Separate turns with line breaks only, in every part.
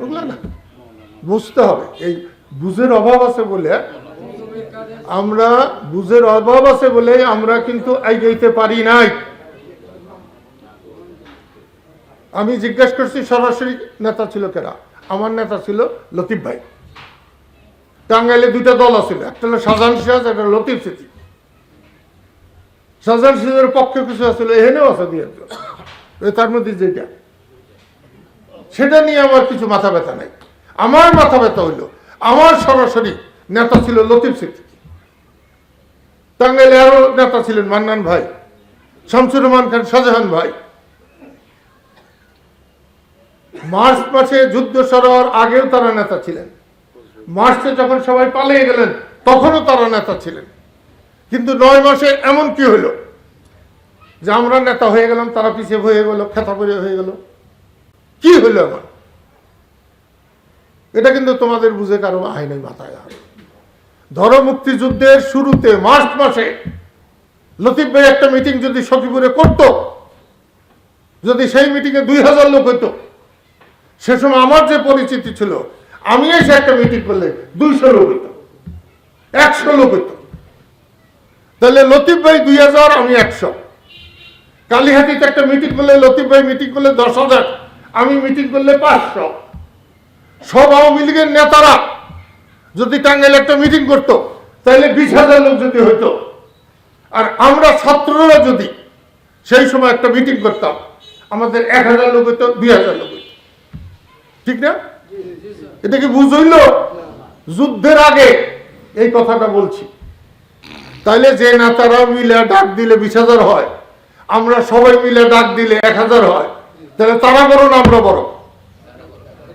ওগুলো না। বুঝতে হবে। এই বুঝের অভাব আছে বলে আমরা বুঝের অভাব আছে বলে আমরা কিন্তু এগিয়ে পারি নাই। আমি জিজ্ঞেস করছি সরাসরি নেতা ছিল কেরা? আমার নেতা ছিল লতিফ ভাই। টাঙ্গাইলে দুইটা দল আছিল। একটা হলো শাহজাহান সিরাজ, একটা লতিফ স্মৃতি শাহজাহান সিরাজের পক্ষে কিছু আছিল এখানেও আছে দিয়ে তার মধ্যে যেটা। সেটা নিয়ে আমার কিছু মাথা ব্যথা নাই। আমার মাথা ব্যথা হইল। আমার সরাসরি নেতা ছিল লতিফ সিদ্দিকী। টাঙ্গাইলে আরও নেতা ছিলেন মান্নান ভাই, শামসুর রহমান খান, শাহজাহান ভাই। মার্চ মাসে যুদ্ধ সরার আগেও তারা নেতা ছিলেন। মার্চে যখন সবাই পালিয়ে গেলেন, তখনও তারা নেতা ছিলেন। কিন্তু নয় মাসে এমন কি হলো যে আমরা নেতা হয়ে গেলাম, তারা পিছিয়ে হয়ে গেল খেতা করে হয়ে গেল। কি হলো আমার? এটা কিন্তু তোমাদের বুঝে কারও আইনের মাথায় আর ধরো মুক্তিযুদ্ধের শুরুতে মার্চ মাসে লতিফ ভাই একটা মিটিং যদি সখীপুরে করত, যদি সেই মিটিংয়ে দুই হাজার লোক হতো সে সময় আমার যে পরিচিতি ছিল, আমি এসে একটা মিটিং করলে দুইশো লোক হইতো, একশো লোক হইতো। তাহলে লতিফ ভাই দুই হাজার, আমি একশো। কালীহাতিতে একটা মিটিং করলে, লতিফ ভাই মিটিং করলে দশ হাজার। আমি মিটিং করলে পাঁচশো। সব আওয়ামী লীগের নেতারা যদি টাঙ্গাইলে একটা মিটিং করতো তাহলে বিশ হাজার লোক যদি হইতো। আর আমরা ছাত্ররা যদি সেই সময় একটা মিটিং করতাম আমাদের এক হাজার লোক হইতো দুই হাজার লোক হইতো। ঠিক না? এটা কি বুঝ হইল? যুদ্ধের আগে এই কথাটা বলছি। তাইলে যে নেতারা মিলে ডাক দিলে বিশ হাজার হয় আমরা সবাই মিলে ডাক দিলে এক হাজার হয়। তাহলে তারা বড় না আমরা বড়?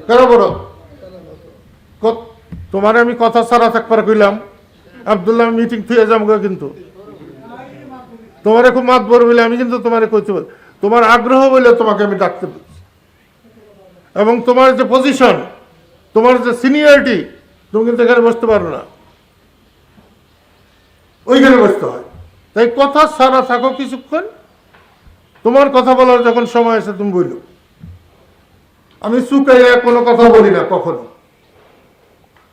কারা বড়। তোমার আমি কথা সারা থাকবার কইলাম। আবদুল্লাহ মিটিং থুয়ে গো কিন্তু। তোমারে খুব মাত বড় বলে আমি কিন্তু তোমারে কইতে বল তোমার আগ্রহ বলে তোমাকে আমি ডাকতে বলছি এবং তোমার যে পজিশন তোমার যে সিনিয়রিটি তুমি কিন্তু এখানে বসতে পারো না। ওইখানে বসতে হয়। তাই কথা সারা থাকো কিছুক্ষণ। তোমার কথা বলার যখন সময় এসে তুমি বলল। আমি চুকাইয়া কোনো কথা বলি না কখনো।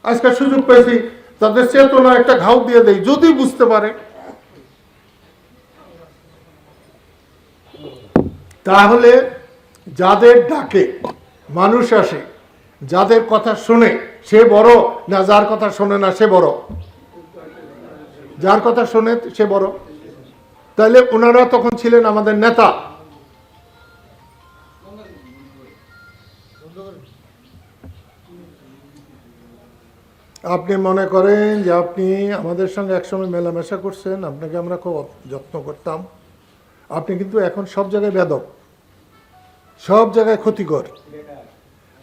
আজকে সুযোগ পেয়েছি, তাদের চেতনা একটা ঘাউ দিয়ে দেয় যদি বুঝতে পারে। তাহলে যাদের ডাকে মানুষ আসে, যাদের কথা শুনে সে বড় না, যার কথা শোনে না সে বড়। যার কথা শোনে সে বড়। তাহলে ওনারা তখন ছিলেন আমাদের নেতা। আপনি মনে করেন যে আপনি আমাদের সঙ্গে একসময় মেলামেশা করছেন, আপনাকে আমরা খুব যত্ন করতাম। আপনি কিন্তু এখন সব জায়গায় বেদক, সব জায়গায় ক্ষতিকর।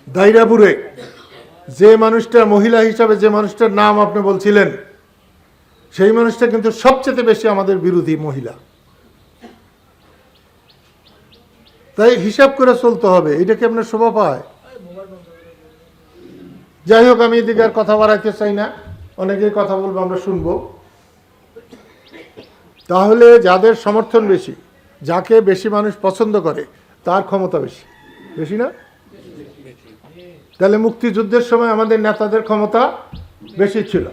দাইরাপুরে যে মানুষটা মহিলা হিসাবে যে মানুষটার নাম আপনি বলছিলেন সেই মানুষটা কিন্তু সবচেয়ে বেশি আমাদের বিরোধী মহিলা। তাই হিসাব করে চলতে হবে, এটা কি আপনার শোভা পায়? যাই হোক, আমি এদিকে আর কথা বাড়াইতে চাই না, অনেকেই কথা বলব, আমরা শুনব। তাহলে যাদের সমর্থন বেশি, যাকে বেশি মানুষ পছন্দ করে, তার ক্ষমতা বেশি। বেশি না? তাহলে মুক্তিযুদ্ধের সময় আমাদের নেতাদের ক্ষমতা বেশি ছিল।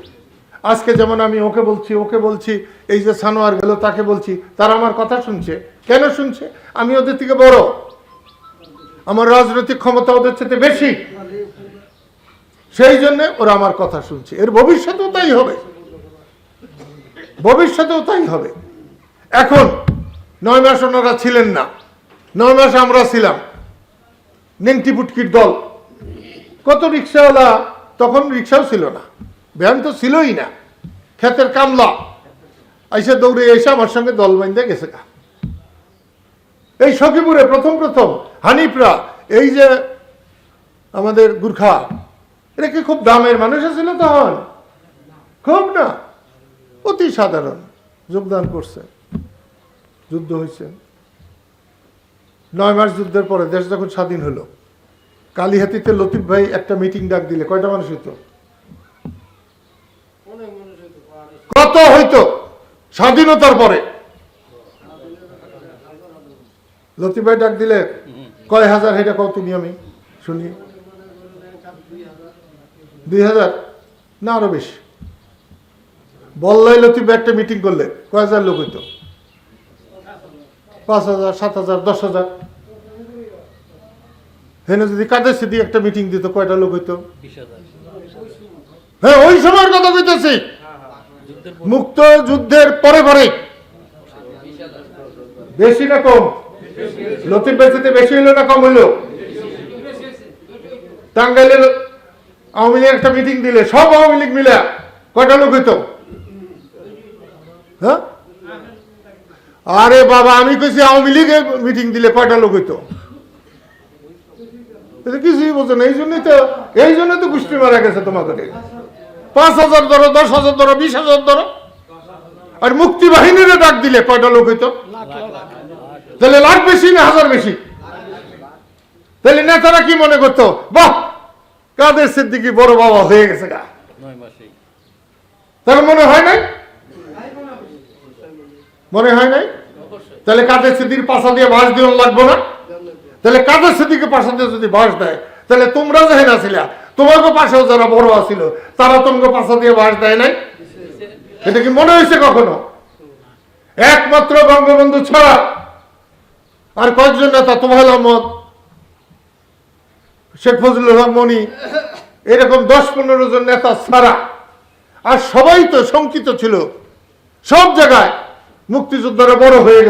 আজকে যেমন আমি ওকে বলছি ওকে বলছি, এই যে সানোয়ার গেল, তাকে বলছি, তারা আমার কথা শুনছে। কেন শুনছে? আমি ওদের থেকে বড়। আমার রাজনৈতিক ক্ষমতা ওদের সাথে বেশি। সেই জন্য ওরা আমার কথা শুনছে। এর ভবিষ্যতেও তাই হবে। ভবিষ্যতেও তাই হবে। এখন নয় মাস ওনারা ছিলেন না। নয় মাস আমরা ছিলাম। নেংটি পুটকির দল। কত রিক্সাওয়ালা তখন রিক্সাও ছিল না। ভ্যান তো ছিলই না। ক্ষেতের কামলা। আইসে দৌড়ে এসে আমার সঙ্গে দল বাইন্দে গেছে গা। এই সখীপুরে প্রথম প্রথম হানিফরা, এই যে আমাদের গুর্খা এটা কি খুব দামের মানুষ ছিল তখন? খুব না? অতি সাধারণ। যোগদান করছে। যুদ্ধ হয়েছে নয় মাস যুদ্ধের পরে দেশ যখন স্বাধীন হলো, কালীহাতিতে লতিফ ভাই একটা মিটিং ডাক দিলে। কয়টা মানুষ হইতো কত হইতো স্বাধীনতার পরে। লতি ভাই ডাক দিলে কয় হাজার সেটা কত তুমি আমি শুনি। দুই হাজার? না আরও বেশি। বললাই লতিফ একটা মিটিং করলে কয় হাজার লোক হইতো? পাঁচ হাজার সাত হাজার দশ হাজার। হেনে যদি কাদের সিদ্ধি একটা মিটিং দিত কয়টা লোক হইতো? হ্যাঁ ওই সময়ের কথা কইতেছি।
যুদ্ধের
মুক্ত যুদ্ধের পরে পরে। বেশি না কম। লতিফ বেসিতে বেশি হইল না কম হইল? টাঙ্গাইলের আওয়ামী লীগ একটা মিটিং দিলে, সব আওয়ামী লীগ মিলে কয়টা লোক হইতো? হ্যাঁ? আরে বাবা, আমি কইছি আওয়ামী লীগের মিটিং দিলে কয়টা লোক হইতো? কিছুই বোঝো না, এই জন্যই তো এই জন্য তো গোষ্ঠী মারা গেছে তোমাদের। পাঁচ হাজার ধরো, দশ হাজার ধরো, বিশ হাজার ধরো। আর মুক্তি বাহিনীরে ডাক দিলে কয়টা লোক হইতো? তাহলে লাখ বেশি না হাজার বেশি? তাহলে নেতারা কি মনে করতো? বাহ, কাদের সিদ্দিকি বড় বাবা হয়ে গেছে গা। মনে হয় নাই? মনে হয় নাই? তাহলে কাদের সিদ্দির পাশা দিয়ে বাস দিও লাগবো না? তাহলে কাদের সিদ্দিকে পাশা দিয়ে যদি বাস দেয়, তাহলে তোমরা যে না ছিলা তোমাকে পাশেও যারা বড় আছিল, তারা তোমাকে পাশা দিয়ে বাস দেয় নাই? এটা কি মনে হয়েছে কখনো? একমাত্র বঙ্গবন্ধু ছাড়া আর কয়েকজন নেতা তোমাল আহমদ, শেখ ফজলুল হক, মনি, এরকম দশ পনেরো জন নেতা ছাড়া। আর সবাই তো শঙ্কিত ছিল। সব জায়গায় মুক্তিযোদ্ধারা বড় হয়ে